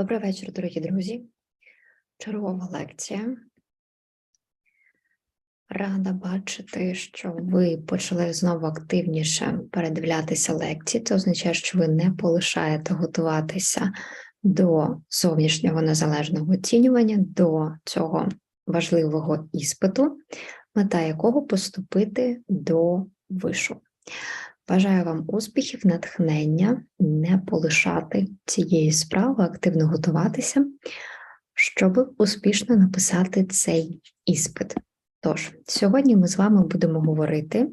Добрий вечір, дорогі друзі. Чергова лекція. Рада бачити, що ви почали знову активніше передивлятися лекції. Це означає, що ви не полишаєте готуватися до зовнішнього незалежного оцінювання, до цього важливого іспиту, мета якого поступити до вишу. Бажаю вам успіхів, натхнення, не полишати цієї справи, активно готуватися, щоб успішно написати цей іспит. Тож, сьогодні ми з вами будемо говорити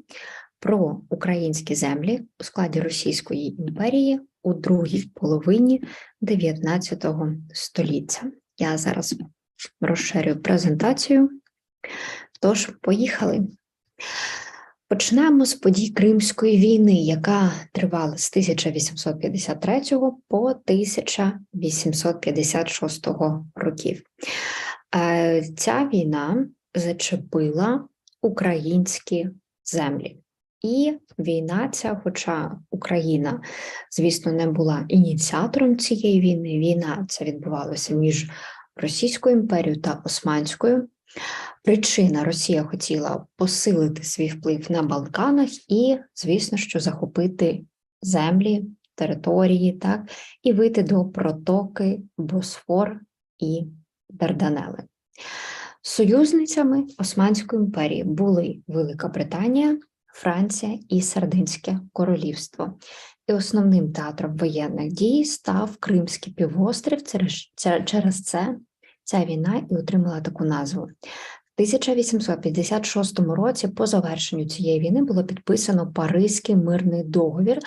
про українські землі у складі Російської імперії у другій половині 19 століття. Я зараз розширю презентацію. Тож, поїхали. Почнемо з подій Кримської війни, яка тривала з 1853 по 1856 років. Е, Ця війна зачепила українські землі. І війна ця, хоча Україна, звісно, не була ініціатором цієї війни, війна ця відбувалася між Російською імперією та Османською. Причина Росія хотіла посилити свій вплив на Балканах і, звісно, що захопити землі, території, так, і вийти до протоки Босфор і Дарданели. Союзницями Османської імперії були Велика Британія, Франція і Сардинське королівство. І основним театром воєнних дій став Кримський півострів. Через це ця війна і отримала таку назву. В 1856 році, по завершенню цієї війни, було підписано Паризький мирний договір.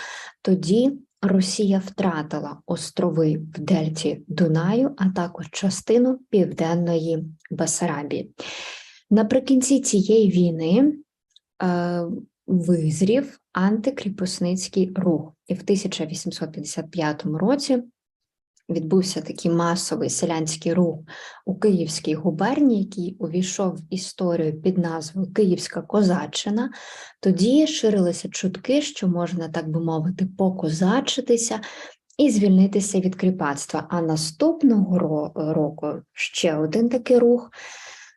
Тоді Росія втратила острови в Дельті Дунаю, а також частину південної Басарабії. Наприкінці цієї війни е, визрів антикріпосницький рух, і в 1855 році відбувся такий масовий селянський рух у Київській губернії, який увійшов в історію під назвою Київська козаччина. Тоді ширилися чутки, що можна, так би мовити, покозачитися і звільнитися від кріпацтва. А наступного року ще один такий рух.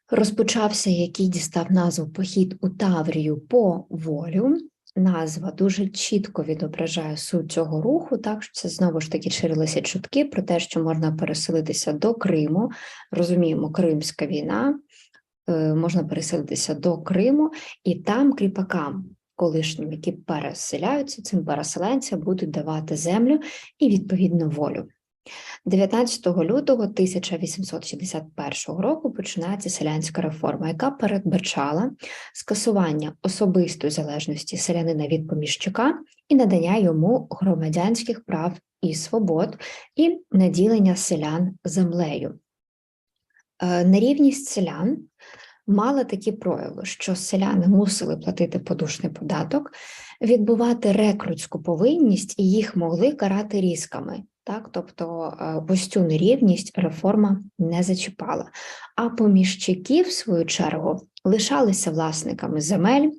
Розпочався, який дістав назву Похід у Таврію по волю назва дуже чітко відображає суть цього руху, так що це знову ж таки ширилися чутки про те, що можна переселитися до Криму. Розуміємо, Кримська війна, е, можна переселитися до Криму, і там кріпакам, колишнім, які переселяються, цим переселенцям будуть давати землю і відповідно волю. 19 лютого 1861 року починається селянська реформа, яка передбачала скасування особистої залежності селянина від поміщика і надання йому громадянських прав і свобод, і наділення селян землею. Е, нерівність селян мала такі прояви, що селяни мусили платити подушний податок, відбувати рекрутську повинність і їх могли карати різками. Так, тобто е, ось цю нерівність реформа не зачіпала. А поміщики, в свою чергу, лишалися власниками земель,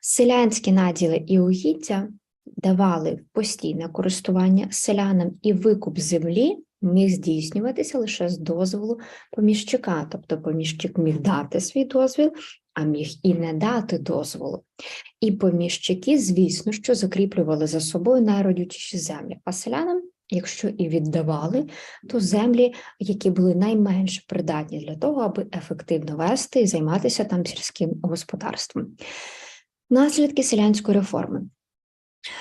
селянські наділи і угіддя давали постійне користування селянам і викуп землі міг здійснюватися лише з дозволу поміщика, тобто поміщик міг дати свій дозвіл, а міг і не дати дозволу. І поміщики, звісно, що закріплювали за собою найродючіші землі, а селянам Якщо і віддавали, то землі, які були найменш придатні для того, аби ефективно вести і займатися там сільським господарством. Наслідки селянської реформи.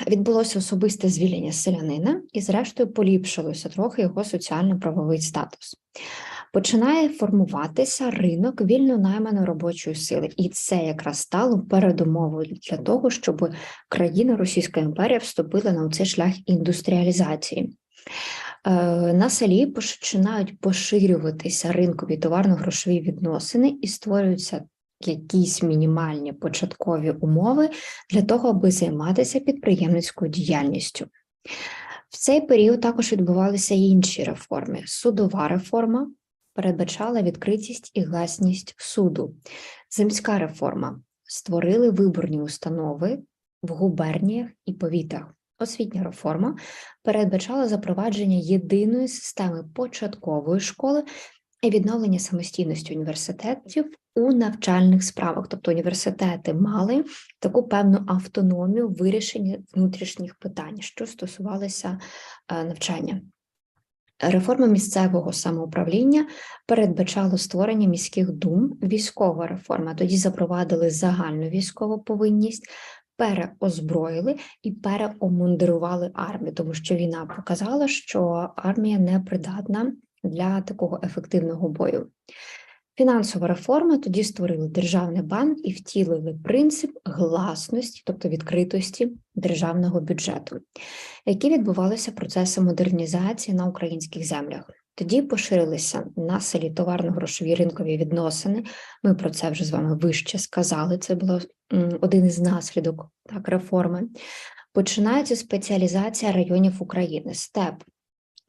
Відбулося особисте звільнення селянина і, зрештою, поліпшилося трохи його соціально-правовий статус. Починає формуватися ринок вільно найманої робочої сили, і це якраз стало передумовою для того, щоб країна Російська імперія вступила на цей шлях індустріалізації. Е, на селі починають поширюватися ринкові товарно-грошові відносини і створюються якісь мінімальні початкові умови для того, аби займатися підприємницькою діяльністю. В цей період також відбувалися інші реформи. Судова реформа передбачала відкритість і гласність суду, земська реформа створили виборні установи в губерніях і повітах Освітня реформа передбачала запровадження єдиної системи початкової школи відновлення самостійності університетів у навчальних справах. Тобто університети мали таку певну автономію в вирішенні внутрішніх питань, що стосувалися е, навчання. Реформа місцевого самоуправління передбачала створення міських дум, військова реформа. Тоді запровадили загальну військову повинність, переозброїли і переомундирували армію, тому що війна показала, що армія не придатна для такого ефективного бою. Фінансова реформа тоді створили державний банк і втілили принцип гласності, тобто відкритості державного бюджету, які відбувалися процеси модернізації на українських землях. Тоді поширилися на селі товарно-грошові ринкові відносини. Ми про це вже з вами вище сказали. Це було один із наслідок так, реформи. Починається спеціалізація районів України. Степ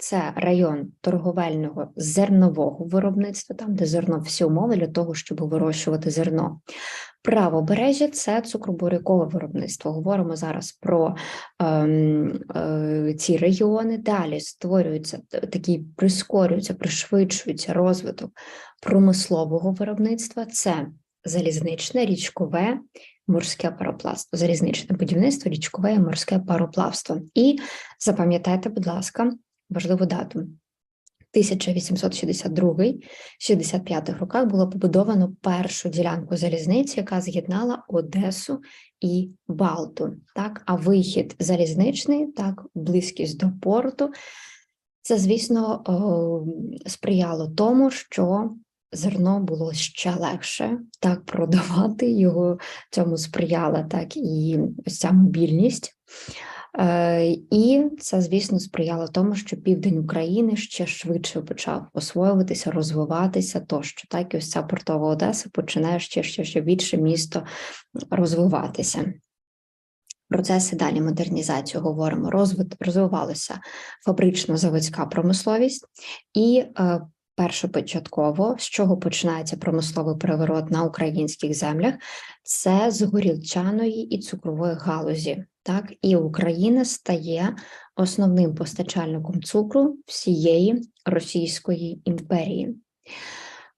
це район торговельного зернового виробництва, там де зерно всі умови для того, щоб вирощувати зерно. Правобережжя це цукробурякове виробництво. Говоримо зараз про ем, е, ці регіони. Далі створюються такі, прискорюються, пришвидшується розвиток промислового виробництва. Це залізничне, річкове, морське пароплавство, залізничне будівництво, річкове і морське пароплавство. І запам'ятайте, будь ласка, важливу дату. 1862-65 роках було побудовано першу ділянку залізниці, яка з'єднала Одесу і Балту. Так, а вихід залізничний, так, близькість до порту, це, звісно, сприяло тому, що зерно було ще легше так продавати його. Цьому сприяла так і ось ця мобільність. Е, і це, звісно, сприяло тому, що південь України ще швидше почав освоюватися, розвиватися, тощо так і ось ця портова Одеса починає ще ще, ще більше місто розвиватися. Процеси далі модернізацію говоримо, розвит, розвивалася фабрично-заводська промисловість і е, першопочатково, з чого починається промисловий переворот на українських землях, це з горілчаної і цукрової галузі. Так, і Україна стає основним постачальником цукру всієї Російської імперії.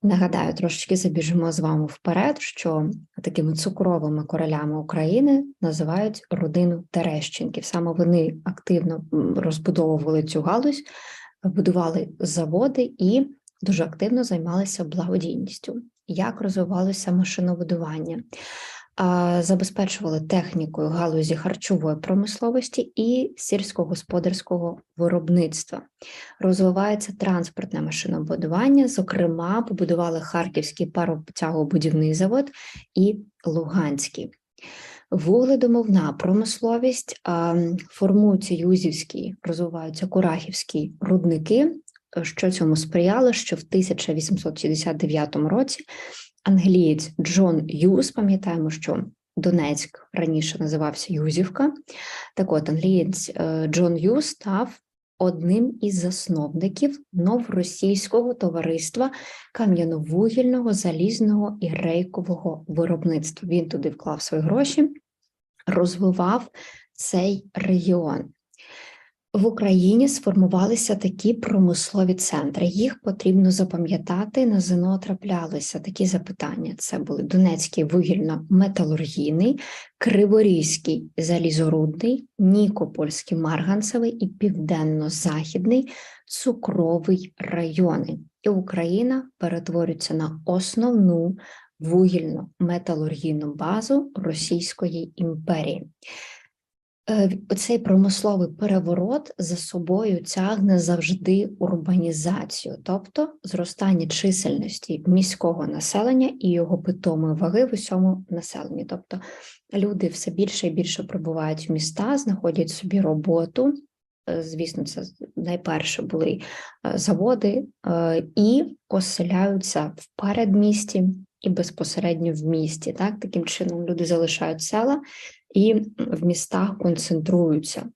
Нагадаю, трошечки забіжимо з вами вперед, що такими цукровими королями України називають родину Терещенків. Саме вони активно розбудовували цю галузь, будували заводи і дуже активно займалися благодійністю, як розвивалося машинобудування, забезпечували технікою галузі харчової промисловості і сільськогосподарського виробництва. Розвивається транспортне машинобудування, зокрема, побудували Харківський паротягобудівний завод і Луганський. Вугледомовна промисловість формуються юзівські, розвиваються курахівські рудники, що цьому сприяло, що в 1869 році англієць Джон Юз, пам'ятаємо, що Донецьк раніше називався Юзівка. Так от англієць е, Джон Юз став одним із засновників новоросійського товариства кам'яновугільного, залізного і рейкового виробництва. Він туди вклав свої гроші, розвивав цей регіон. В Україні сформувалися такі промислові центри. Їх потрібно запам'ятати. На ЗНО траплялися такі запитання: це були Донецький вугільно-металургійний, Криворізький залізорудний, Нікопольський марганцевий і південно-західний цукровий райони. І Україна перетворюється на основну вугільно-металургійну базу Російської імперії. Е, цей промисловий переворот за собою тягне завжди урбанізацію, тобто зростання чисельності міського населення і його питомої ваги в усьому населенні. Тобто люди все більше і більше прибувають в міста, знаходять собі роботу. Е, звісно, це найперше були е, заводи і оселяються в передмісті і безпосередньо в місті. Так? Таким чином люди залишають села і в містах концентруються.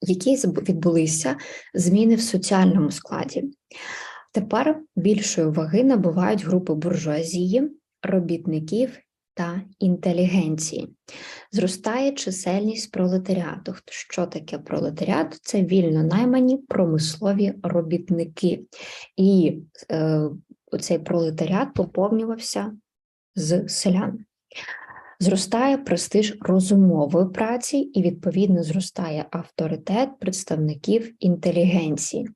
Які відбулися зміни в соціальному складі? Тепер більшої ваги набувають групи буржуазії, робітників та інтелігенції. Зростає чисельність пролетаріату. Що таке пролетаріат? Це вільно наймані промислові робітники. І е, цей пролетаріат поповнювався з селян. Зростає престиж розумової праці і, відповідно, зростає авторитет представників інтелігенції,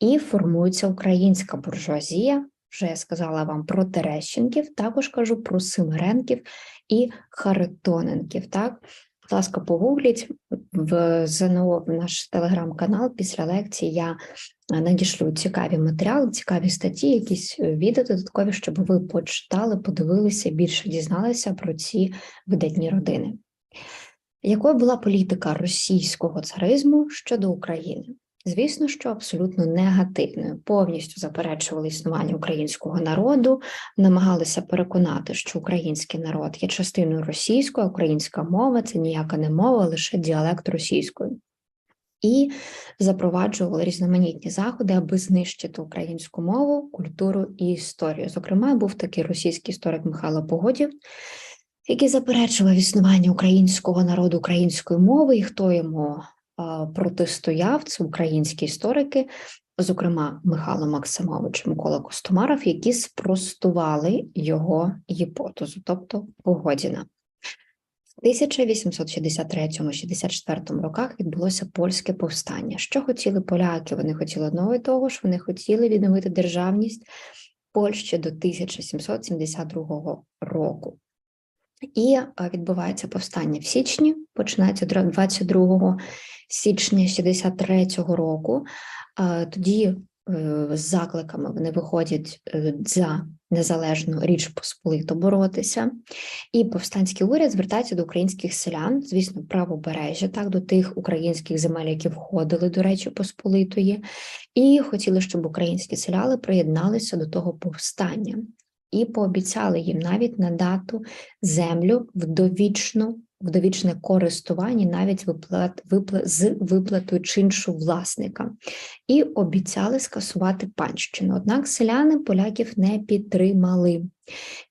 і формується українська буржуазія. Вже я сказала вам про Терещенків, також кажу про Симиренків і Харитоненків. Так, будь ласка, погугліть в ЗНО в наш телеграм-канал. Після лекції я надішлю цікаві матеріали, цікаві статті, якісь е, відео додаткові, щоб ви почитали, подивилися, більше дізналися про ці видатні родини. Якою була політика російського царизму щодо України? Звісно, що абсолютно негативною, повністю заперечували існування українського народу, намагалися переконати, що український народ є частиною російської, українська мова це ніяка не мова, лише діалект російської. І запроваджували різноманітні заходи, аби знищити українську мову, культуру і історію. Зокрема, був такий російський історик Михайло Погодів, який заперечував існування українського народу української мови, і хто йому протистояв це українські історики, зокрема Михайло Максимович, Микола Костомаров, які спростували його гіпотезу, тобто Погодіна. В 1863-64 роках відбулося польське повстання. Що хотіли поляки? Вони хотіли одного і того ж, вони хотіли відновити державність Польщі до 1772 року. І відбувається повстання в січні, починається 22 січня 63-го року. Тоді е, з закликами вони виходять е, за незалежну річ Посполиту боротися, і повстанський уряд звертається до українських селян, звісно, правобережжя, так до тих українських земель, які входили до речі Посполитої, і хотіли, щоб українські селяни приєдналися до того повстання. І пообіцяли їм навіть надати землю в довічну в довічне користування навіть виплат, виплат, з виплатою чиншу власника, і обіцяли скасувати панщину. Однак селяни поляків не підтримали.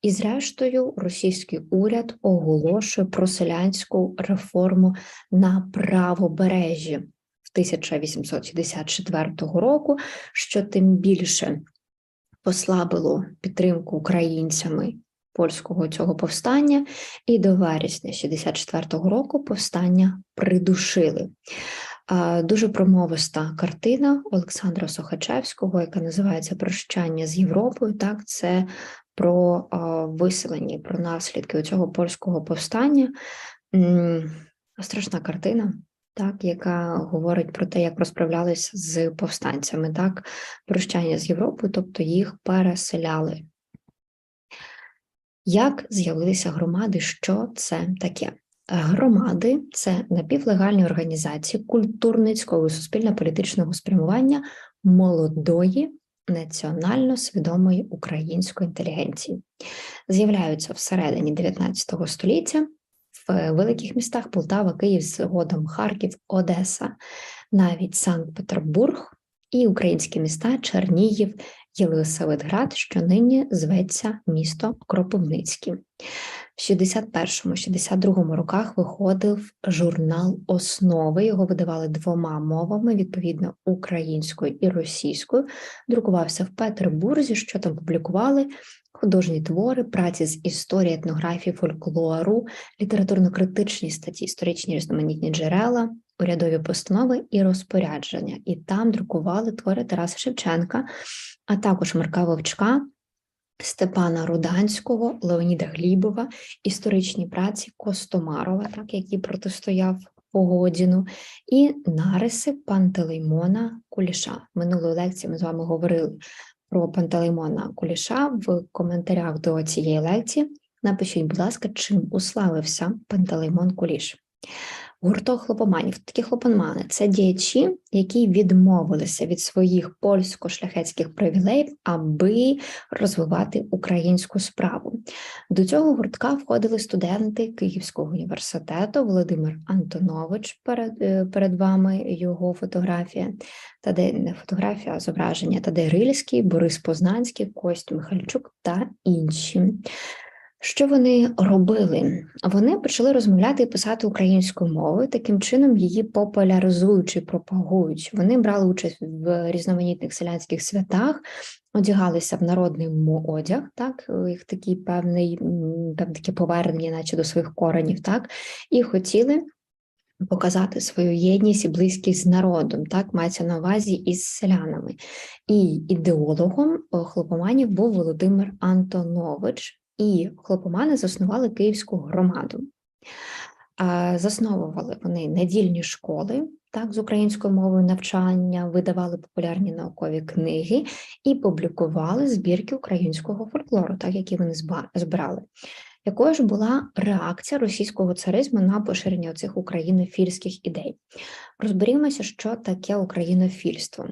І, зрештою, російський уряд оголошує про селянську реформу на правобережжі. 1864 року, що тим більше послабило підтримку українцями польського цього повстання, і до вересня 64-го року повстання придушили. Дуже промовиста картина Олександра Сохачевського, яка називається Прощання з Європою. Так, це про виселення, про наслідки цього польського повстання. Страшна картина. Так, яка говорить про те, як розправлялися з повстанцями, так, прощання з Європою, тобто їх переселяли. Як з'явилися громади? Що це таке? Громади це напівлегальні організації культурницького і суспільно-політичного спрямування молодої національно свідомої української інтелігенції. З'являються всередині 19 століття в великих містах Полтава, Київ, згодом Харків, Одеса, навіть Санкт-Петербург і українські міста Чернігів, Єлисаветград, що нині зветься місто Кропивницький. В 61-62 роках виходив журнал Основи. Його видавали двома мовами, відповідно, українською і російською. Друкувався в Петербурзі, що там публікували художні твори, праці з історії, етнографії, фольклору, літературно-критичні статті, історичні різноманітні джерела, урядові постанови і розпорядження. І там друкували твори Тараса Шевченка, а також Марка Вовчка, Степана Руданського, Леоніда Глібова, історичні праці Костомарова, так які протистояв Погодіну, і нариси Пантелеймона Куліша. Минулої лекції ми з вами говорили про Пантелеймона Куліша в коментарях до цієї лекції. Напишіть, будь ласка, чим уславився Пантелеймон Куліш. Гурток хлопоманів. Такі хлопомани це діячі, які відмовилися від своїх польсько-шляхетських привілеїв, аби розвивати українську справу. До цього гуртка входили студенти Київського університету Володимир Антонович. Перед е, перед вами його фотографія, та де не фотографія, а зображення Тадей Рильський, Борис Познанський, Кость Михальчук та інші. Що вони робили? Вони почали розмовляти і писати українською мовою, таким чином її популяризуючи, пропагують. Вони брали участь в різноманітних селянських святах, одягалися в народний одяг, так, їх такий певний, таке повернення, наче до своїх коренів, так, і хотіли показати свою єдність і близькість з народом, так мається на увазі із селянами. І ідеологом е, хлопоманів був Володимир Антонович, і хлопомани заснували Київську громаду. Засновували вони недільні школи, так, з українською мовою навчання, видавали популярні наукові книги і публікували збірки українського фольклору, так, які вони збирали. Якою ж була реакція російського царизму на поширення цих українофільських ідей? Розберімося, що таке українофільство.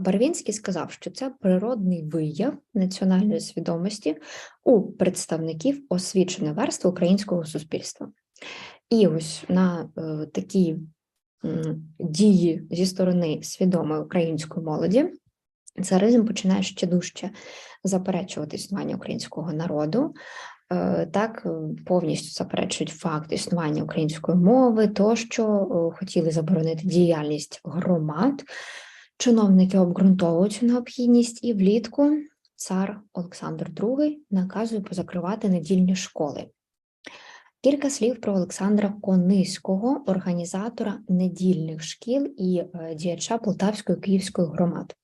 Барвінський сказав, що це природний вияв національної свідомості у представників освіченої верстви українського суспільства. І ось на е, такі дії зі сторони свідомої української молоді царизм починає ще дужче заперечувати існування українського народу, е, так е, повністю заперечують факт існування української мови, то що е, хотіли заборонити діяльність громад. Чиновники обґрунтовують необхідність, і влітку цар Олександр II наказує позакривати недільні школи. Кілька слів про Олександра Кониського, організатора недільних шкіл і е, діяча Полтавської Київської громад.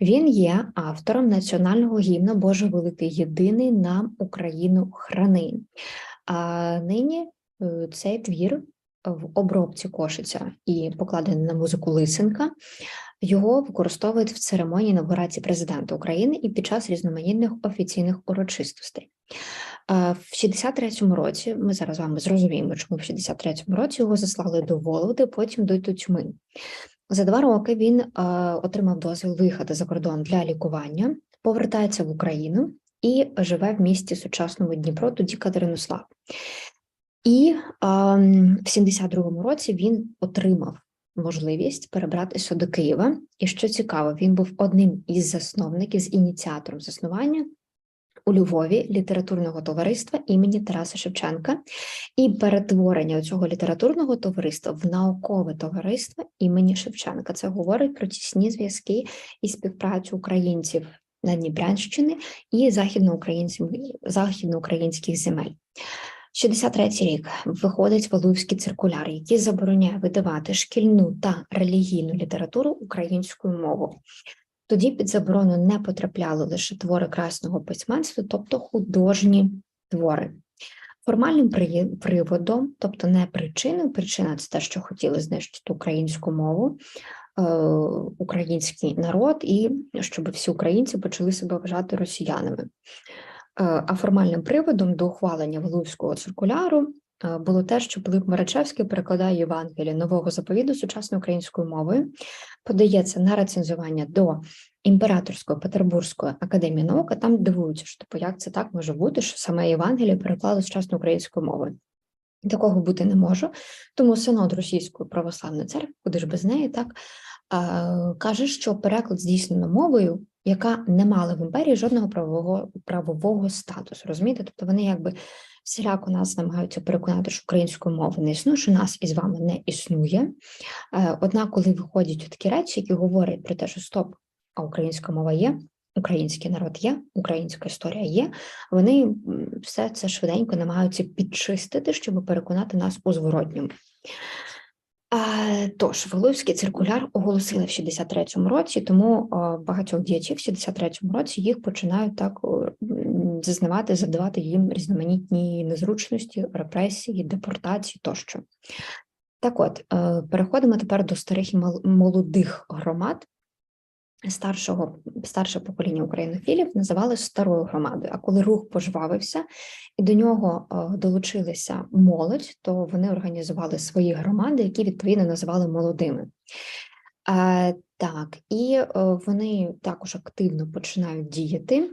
Він є автором національного гімну Боже Великий Єдиний нам Україну храни. А нині е, цей твір в обробці Кошиця і покладений на музику Лисенка. Його використовують в церемонії інавгурації президента України і під час різноманітних офіційних урочистостей. В 63-му році ми зараз вами зрозуміємо, чому в 63-му році його заслали до Володи, потім до тюрми. За два роки він е, отримав дозвіл виїхати за кордон для лікування, повертається в Україну і живе в місті сучасному Дніпро, тоді Катеринослав. І ем, в 72-му році він отримав можливість перебратися до Києва. І що цікаво, він був одним із засновників з ініціатором заснування у Львові літературного товариства імені Тараса Шевченка і перетворення цього літературного товариства в наукове товариство імені Шевченка. Це говорить про тісні зв'язки і співпрацю українців на Дніпрянщини і західноукраїнських земель. 63-й рік виходить Валуївський циркуляр, який забороняє видавати шкільну та релігійну літературу українською мовою. Тоді під заборону не потрапляли лише твори красного письменства, тобто художні твори. Формальним приводом, тобто не причиною, причина це те, що хотіли знищити українську мову, е, український народ, і щоб всі українці почали себе вважати росіянами. Е, А формальним приводом до ухвалення Валуївського циркуляру е, було те, що Пилип Марачевський перекладає Євангеліє нового заповіду сучасною українською мовою, подається на рецензування до Імператорської Петербурзької академії наук, а там дивуються, що типу, як це так може бути, що саме Євангеліє переклали сучасною українською мовою. Такого бути не може, тому синод Російської православної церкви, куди ж без неї, так е, каже, що переклад здійснено мовою, яка не мала в імперії жодного правового правового статусу. Розумієте? Тобто вони якби всіляко нас намагаються переконати, що української мови не існує, що нас із вами не існує. Е, Однак, коли виходять такі речі, які говорять про те, що стоп, а українська мова є, український народ є, українська історія є, вони все це швиденько намагаються підчистити, щоб переконати нас у зворотньому. Тож, Волоївський циркуляр оголосили в 63-му році, тому багатьох діячів в 63-му році їх починають так зазнавати, задавати їм різноманітні незручності, репресії, депортації тощо. Так от, е, переходимо тепер до старих і молодих громад. Старшого старше покоління українофілів називали старою громадою. А коли рух пожвавився і до нього е, долучилися молодь, то вони організували свої громади, які відповідно називали молодими. Е, Так, і е, вони також активно починають діяти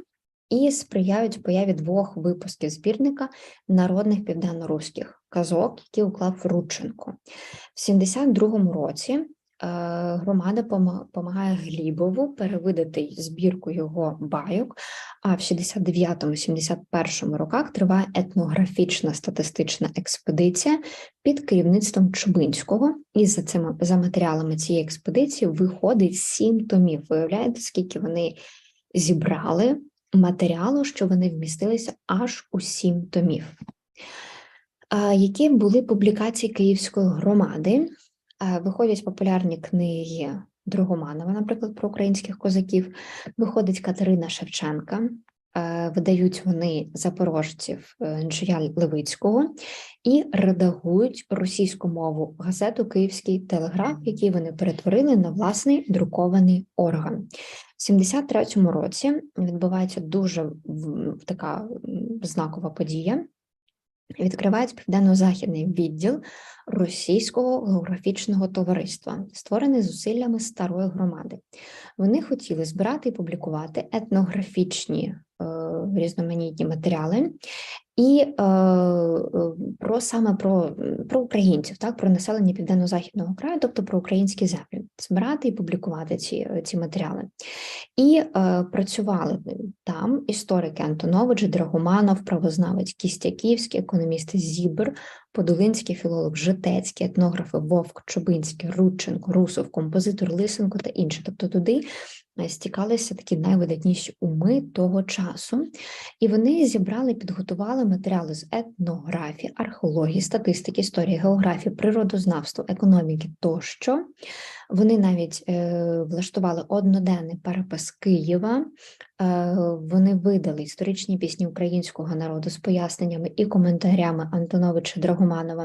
і сприяють появі двох випусків збірника народних південно-руських казок, які уклав Рудченко. В 72-му році громада допомагає Глібову перевидати збірку його байок, А в 69-71 роках триває етнографічна статистична експедиція під керівництвом Чубинського. І за цими за матеріалами цієї експедиції виходить сім томів. Виявляєте, скільки вони зібрали матеріалу, що вони вмістилися аж у сім томів. Які були публікації Київської громади? А, Виходять популярні книги Дрогоманова, наприклад, про українських козаків. Виходить Катерина Шевченка, е, видають вони запорожців е, Левицького і редагують російську мову газету Київський телеграф, який вони перетворили на власний друкований орган. В 73-му році відбувається дуже така знакова подія. Відкривається південно-західний відділ Російського географічного товариства, створений зусиллями старої громади. Вони хотіли збирати і публікувати етнографічні е, різноманітні матеріали і е, е, про саме про, про українців, так про населення південно-західного краю, тобто про українські землі, збирати і публікувати ці, ці матеріали. І е, працювали там історики Антонович, Драгоманов, правознавець Кістяківський, економісти Зібр, Подолинський, філолог Житецький, етнографи Вовк, Чубинський, Рудченко, Русов, композитор Лисенко та інші. Тобто туди е, стікалися такі найвидатніші уми того часу, і вони зібрали, підготували матеріали з етнографії, археології, статистики, історії, географії, природознавства, економіки тощо. Вони навіть е, влаштували одноденний перепис Києва. Е, вони видали історичні пісні українського народу з поясненнями і коментарями Антоновича Драгоманова.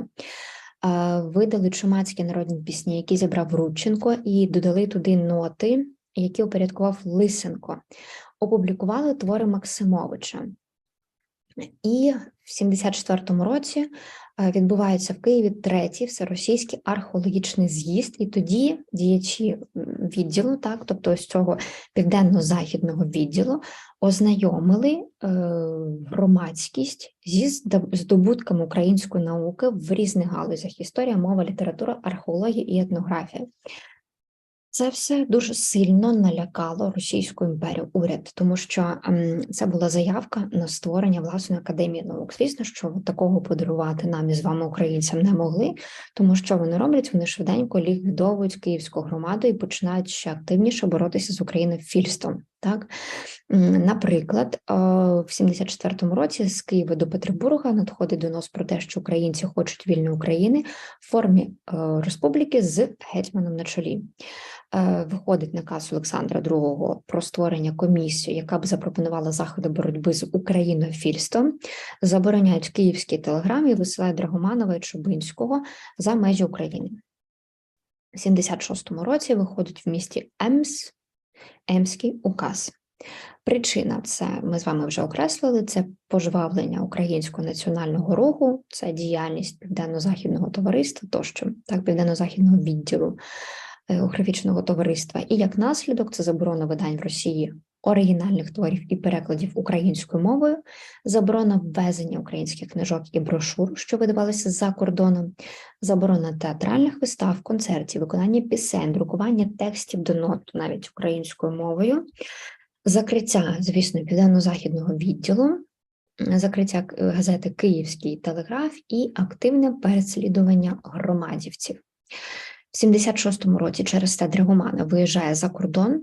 Е, видали чумацькі народні пісні, які зібрав Рудченко, і додали туди ноти, які упорядкував Лисенко. Опублікували твори Максимовича. І в 74-му році е, відбувається в Києві третій всеросійський археологічний з'їзд, і тоді діячі відділу, так, тобто ось цього південно-західного відділу, ознайомили е, громадськість зі здоб- здобутками української науки в різних галузях: історія, мова, література, археологія і етнографія. Це все дуже сильно налякало Російську імперію уряд, тому що ем, це була заявка на створення власної академії наук. Звісно, що такого подарувати нам із вами, українцям, не могли, тому що вони роблять? Вони швиденько ліквідовують київську громаду і починають ще активніше боротися з українофільством. Так, наприклад, е, в 74-му році з Києва до Петербурга надходить донос про те, що українці хочуть вільної України в формі е, республіки з гетьманом на чолі. Е, Виходить наказ Олександра II про створення комісії, яка б запропонувала заходи боротьби з українофільством, забороняють київські телеграмі і висилають Драгоманова і Чубинського за межі України. В 76-му році виходить в місті Емс Емський указ. Причина це ми з вами вже окреслили: це пожвавлення українського національного руху, це діяльність південно-західного товариства, тощо так, південно-західного відділу е, географічного товариства. І як наслідок, це заборона видань в Росії оригінальних творів і перекладів українською мовою, заборона ввезення українських книжок і брошур, що видавалися за кордоном, заборона театральних вистав, концертів, виконання пісень, друкування текстів до нот навіть українською мовою, закриття, звісно, південно-західного відділу, закриття е, газети Київський телеграф і активне переслідування громадівців. В 76-му році через те Драгомана виїжджає за кордон,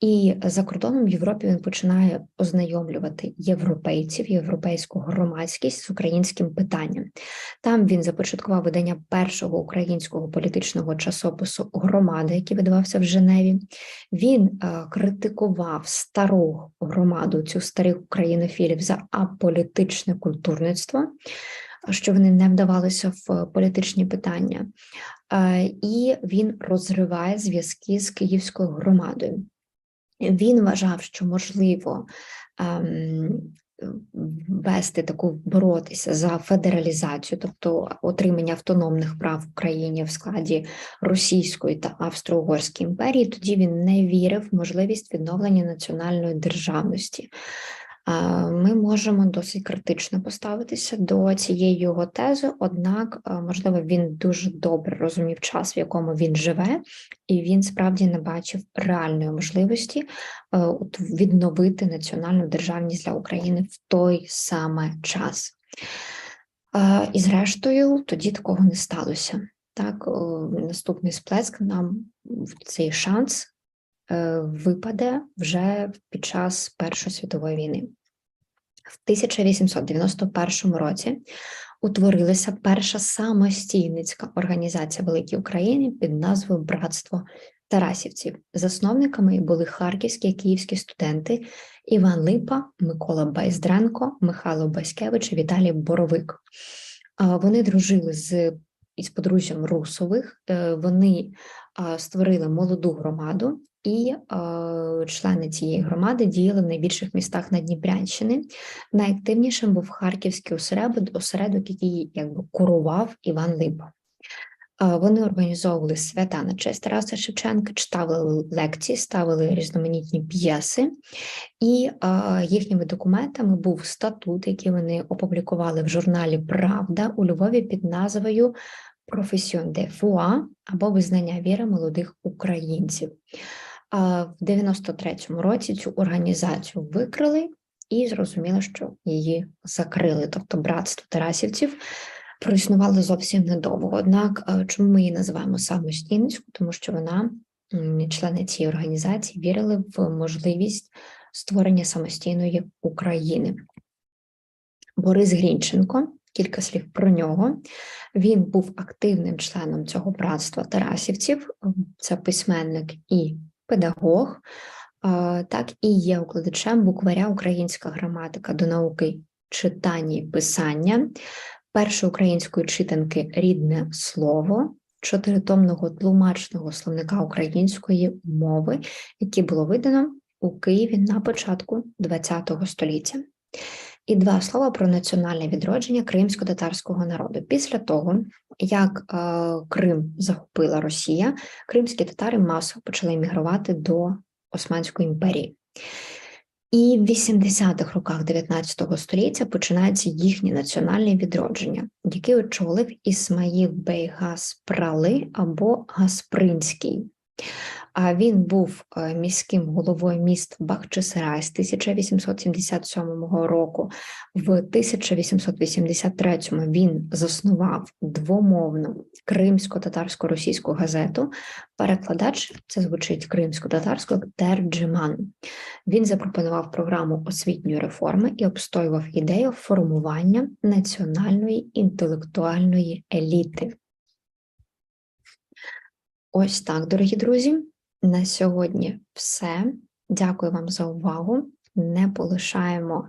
і за кордоном в Європі він починає ознайомлювати європейців, європейську громадськість з українським питанням. Там він започаткував видання першого українського політичного часопису Громада, який видавався в Женеві. Він е, критикував стару громаду, цю старих українофілів за аполітичне культурництво, що вони не вдавалися в політичні питання. Е, І він розриває зв'язки з київською громадою. Він вважав, що можливо ем, вести таку боротися за федералізацію, тобто отримання автономних прав в Україні в складі Російської та Австро-Угорської імперії. Тоді він не вірив в можливість відновлення національної державності. А, Ми можемо досить критично поставитися до цієї його тези, однак, е, можливо, він дуже добре розумів час, в якому він живе, і він справді не бачив реальної можливості е, відновити національну державність для України в той саме час. Е, І, зрештою, тоді такого не сталося. Так, наступний сплеск нам цей шанс е, випаде вже під час Першої світової війни. В 1891 році утворилася перша самостійницька організація Великій Україні під назвою Братство Тарасівців. Засновниками були харківські і київські студенти Іван Липа, Микола Байздренко, Михайло Баськевич і Віталій Боровик. Вони дружили з із подружжям Русових. Е, Вони створили молоду громаду, і члени цієї громади діяли в найбільших містах на Дніпрянщини. Найактивнішим був харківський осередок, який якби курував Іван Липа. Вони організовували свята на честь Тараса Шевченка, читали лекції, ставили різноманітні п'єси, і їхніми документами був статут, який вони опублікували в журналі Правда у Львові під назвою Професіон де фуа або визнання віри молодих українців. В 93-му році цю організацію викрили і зрозуміло, що її закрили. Тобто братство Тарасівців проіснувало зовсім недовго. Однак, е, чому ми її називаємо самостійницькою? Тому що вона, члени цієї організації, вірили в можливість створення самостійної України. Борис Грінченко, кілька слів про нього. Він був активним членом цього братства Тарасівців, це письменник і педагог, так і є укладачем букваря Українська граматика до науки читання і писання, першої української читанки Рідне слово, чотиритомного тлумачного словника української мови, яке було видано у Києві на початку ХХ століття. І два слова про національне відродження кримсько-татарського народу. Після того, як е, Крим захопила Росія, кримські татари масово почали мігрувати до Османської імперії. І в 80-х роках 19 століття починається їхнє національне відродження, яке очолив Ісмаїл Бей Гаспрали або Гаспринський. А він був е, міським головою міст Бахчисарай з 1877 року. В 1883 він заснував двомовну кримсько-татарсько-російську газету. Перекладач це звучить кримсько-татарсько Терджиман. Він запропонував програму освітньої реформи і обстоював ідею формування національної інтелектуальної еліти. Ось так, дорогі друзі. На сьогодні все. Дякую вам за увагу. Не полишаємо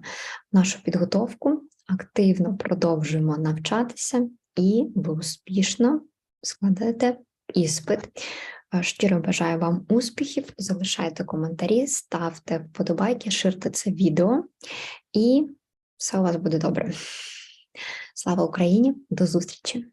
нашу підготовку, активно продовжуємо навчатися, і ви успішно складете іспит. Щиро бажаю вам успіхів, залишайте коментарі, ставте вподобайки, ширте це відео, і все у вас буде добре. Слава Україні! До зустрічі!